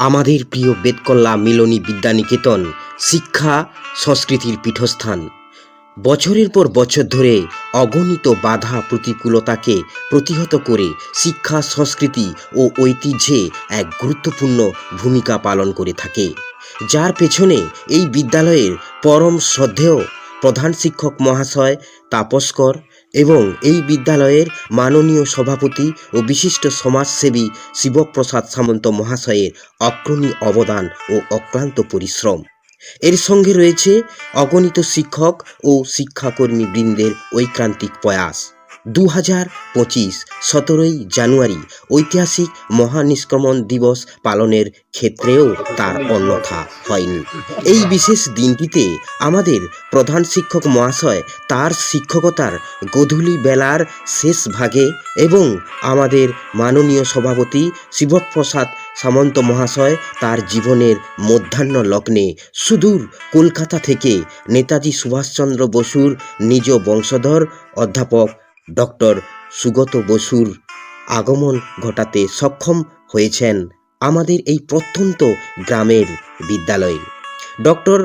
আমাদের প্রিয় বেদকল্লা মিলনী বিদ্যানিকেতন শিক্ষা সংস্কৃতির পীঠস্থান। বছরের পর বছর ধরে অগণিত বাধা প্রতিকূলতাকে প্রতিহত করে শিক্ষা, সংস্কৃতি ও ঐতিহ্যে এক গুরুত্বপূর্ণ ভূমিকা পালন করে থাকে। যার পেছনে এই বিদ্যালয়ের পরম শ্রদ্ধেয় প্রধান শিক্ষক মহাশয় তাপস্কর এবং এই বিদ্যালয়ের মাননীয় সভাপতি ও বিশিষ্ট সমাজসেবী শিবপ্রসাদ সামন্ত মহাশয়ের অগ্রণী অবদান ও অক্লান্ত পরিশ্রম। এর সঙ্গে রয়েছে অগণিত শিক্ষক ও শিক্ষাকর্মী বৃন্দের ঐক্রান্তিক প্রয়াস। দু হাজার পঁচিশ সতেরোই জানুয়ারি ঐতিহাসিক মহানিষ্ক্রমণ দিবস পালনের ক্ষেত্রেও তার অন্যথা হয়নি। এই বিশেষ দিনটিতে আমাদের প্রধান শিক্ষক মহাশয় তার শিক্ষকতার গধূলি বেলার শেষ ভাগে এবং আমাদের মাননীয় সভাপতি শিবপ্রসাদ সামন্ত মহাশয় তার জীবনের মধ্যাহ্ন লগ্নে সুদূর কলকাতা থেকে নেতাজি সুভাষচন্দ্র বসুর নিজ বংশধর অধ্যাপক ডক্টর সুগত বসুর আগমন ঘটাতে সক্ষম হয়েছেন আমাদের এই প্রত্যন্ত গ্রামের বিদ্যালয়ে। ডক্টর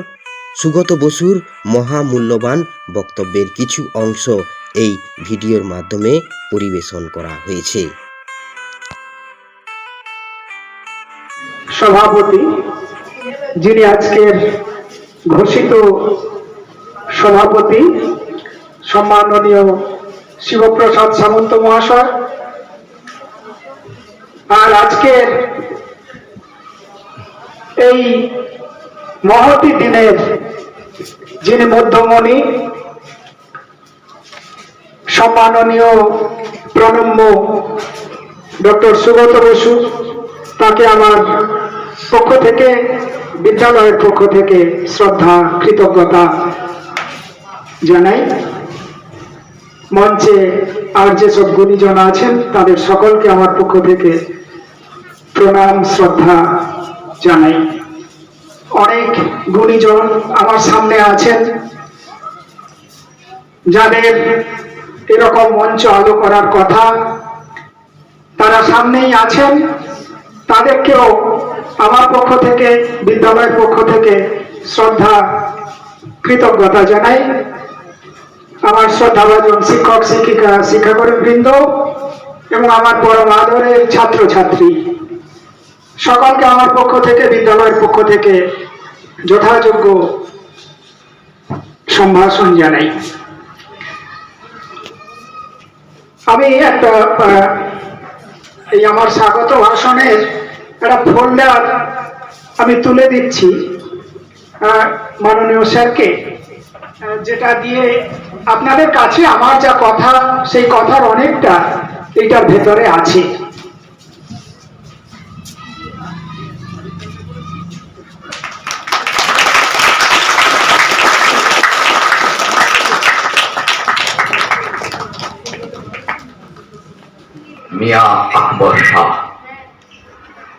সুগত বসুর মহামূল্যবান বক্তব্যের কিছু অংশ এই ভিডিওর মাধ্যমে পরিবেশন করা হয়েছে। সভাপতি, যিনি আজকের ঘোষিত সভাপতি, সম্মাননীয় শিবপ্রসাদ সামন্ত মহাশয়। আর আজকের এই মহতি দিনের যিনি মধ্যমণি, সম্মাননীয় প্রণম্য ডক্টর সুগত বসু, তাকে আমার পক্ষ থেকে, বিদ্যালয়ের পক্ষ থেকে শ্রদ্ধা, কৃতজ্ঞতা জানাই। মঞ্চে আর যেসব গুণীজন আছেন, তাদের সকলকে আমার পক্ষ থেকে প্রণাম, শ্রদ্ধা জানাই। অনেক গুণীজন আমার সামনে আছেন, যাদের এরকম মঞ্চ আলো করার কথা তারা সামনেই আছেন, তাদেরকেও আমার পক্ষ থেকে, বিদ্যালয়ের পক্ষ থেকে শ্রদ্ধা, কৃতজ্ঞতা জানাই। আমার শ্রদ্ধাভাজন শিক্ষক, শিক্ষিকা শিক্ষাকর্মী বৃন্দ এবং আমার পরম আদরের ছাত্রছাত্রী। সকলকে আমার পক্ষ থেকে, বিদ্যালয়ের পক্ষ থেকে যথাযোগ্য সম্ভাষণ জানাই। আমি একটা এই আমার স্বাগত ভাষণের একটা ফোল্ডার আমি তুলে দিচ্ছি মাননীয় স্যারকে যেটা দিয়ে আপনাদের কাছে আমার যা কথা, সেই কথার অনেকটা এটার ভেতরে আছে। মিয়া আকবর শাহ।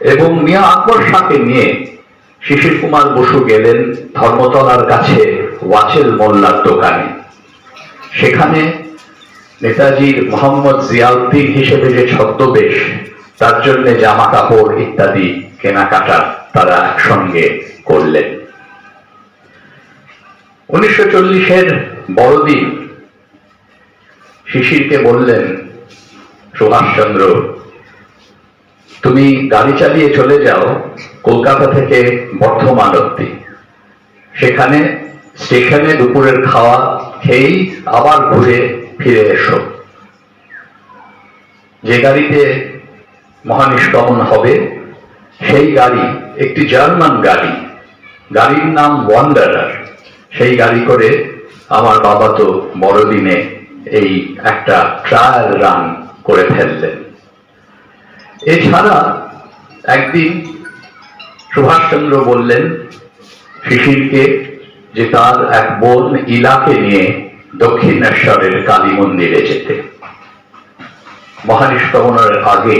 এবং মিয়া আকবর শাহকে নিয়ে শিশির কুমার বসু গেলেন ধর্মতলার কাছে ওয়াচেল মোল্লার দোকানে। সেখানে নেতাজির মোহাম্মদ জিয়াউদ্দিন হিসেবে যে ছদ্মবেশ, তার জন্য জামা কাপড় ইত্যাদি কেনাকাটা তারা একসঙ্গে করলেন। উনিশশো চল্লিশের বড়দিন শিশিরকে বললেন, সুভাষচন্দ্র, তুমি গাড়ি চালিয়ে চলে যাও কলকাতা থেকে বর্ধমান অব্দি সেখানে স্টেশনে দুপুরের খাওয়া খেয়েই আবার ঘুরে ফিরে এসো। যে গাড়িতে মহানিষ্ক্রমণ হবে, সেই গাড়ি একটি জার্মান গাড়ি। গাড়ির নাম ওয়ান্ডারার সেই গাড়ি করে আমার বাবা তো বড়দিনে এই একটা ট্রায়াল রান করে ফেললেন। এছাড়া একদিন সুভাষচন্দ্র বললেন, শিশিরকে যে তার এক বোন ইলাকে নিয়ে দক্ষিণেশ্বরের কালী মন্দিরে যেতে। মহানিষ্ক্রমণের আগে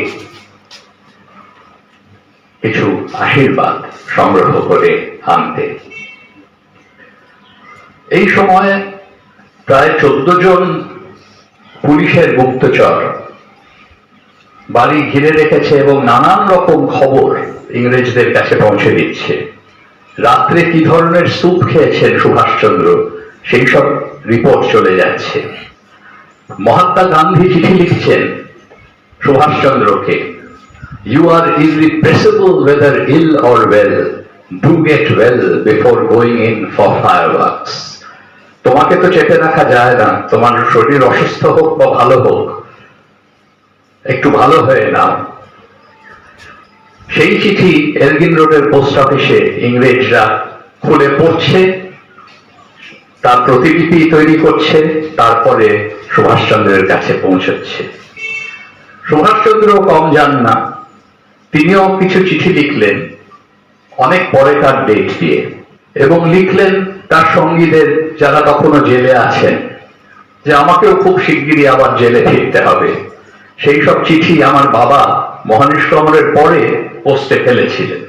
কিছু আশীর্বাদ সংগ্রহ করে আনতে। এই সময় প্রায় চোদ্দ জন পুলিশের গুপ্তচর বাড়ি ঘিরে রেখেছে এবং নানান রকম খবর ইংরেজদের কাছে পৌঁছে দিচ্ছে। রাত্রে কি ধরনের স্যুপ খেয়েছেন সুভাষচন্দ্র? সেই সব রিপোর্ট চলে যাচ্ছে। মহাত্মা গান্ধী চিঠি লিখছেন সুভাষচন্দ্রকে। You are irrepressible, whether ill or well, do get well before going in for fireworks. তোমাকে তো চেপে রাখা যায় না, তোমার শরীর অসুস্থ হোক বা ভালো হোক, একটু ভালো হয়ে নাও। সেই চিঠি এলগিন রোডের পোস্ট অফিসে ইংরেজরা খুলে পড়ছে, তার প্রতিলিপি তৈরি করছে, তারপরে সুভাষচন্দ্রের কাছে পৌঁছচ্ছে। সুভাষচন্দ্র কম যান না, তিনিও কিছু চিঠি লিখলেন, অনেক পরে তার ডেট দিয়ে, এবং লিখলেন তার সঙ্গীদের যারা তখনও জেলে আছেন, যে আমাকেও খুব শিগগিরই আবার জেলে ফিরতে হবে। সেই সব চিঠি আমার বাবা মহানিষ্ক্রমণের পরে পোস্টে ফেলেছিলেন।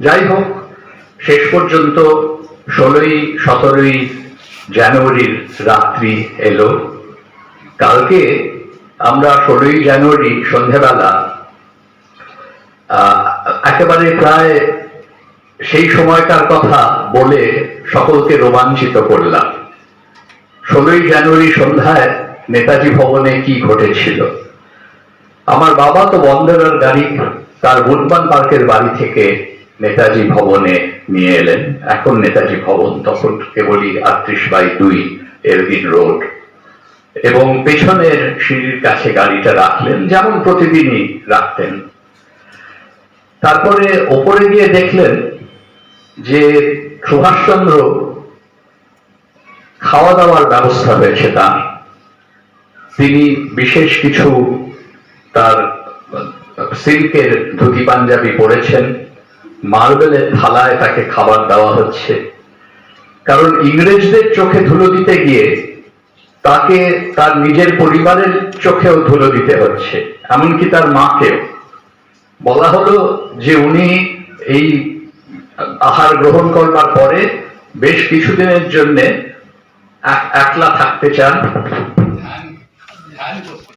যাই হোক শেষ পর্যন্ত ষোলোই সতেরোই জানুয়ারির রাত্রি এলো। কালকে আমরা ষোলোই জানুয়ারি সন্ধেবেলা আহ, একেবারে প্রায় সেই সময়কার কথা বলে সকলকে রোমাঞ্চিত করলাম। ষোলোই জানুয়ারি সন্ধ্যায় নেতাজি ভবনে কি ঘটেছিল? আমার বাবা তো বন্দরের গাড়ি তার বুটবান পার্কের বাড়ি থেকে নেতাজি ভবনে নিয়ে এলেন। এখন নেতাজি ভবন তখন কেবলই আটত্রিশ বাই দুই এলগিন রোড। এবং পেছনের সিঁড়ির কাছে গাড়িটা রাখলেন, যেমন প্রতিদিনই রাখতেন। তারপরে ওপরে গিয়ে দেখলেন যে সুভাষচন্দ্র খাওয়া দাওয়ার ব্যবস্থা হয়েছে তার। তিনি বিশেষ কিছু তার সিল্কের ধুতি পাঞ্জাবি পরেছেন। মার্বেলের থালায় তাকে খাবার দেওয়া হচ্ছে। কারণ ইংরেজদের চোখে ধুলো দিতে গিয়ে তাকে তার নিজের পরিবারের চোখেও ধুলো দিতে হচ্ছে, এমনকি তার মাকেও। বলা হলো যে উনি এই আহার গ্রহণ করবার পরে বেশ কিছুদিনের জন্য একলা থাকতে চান।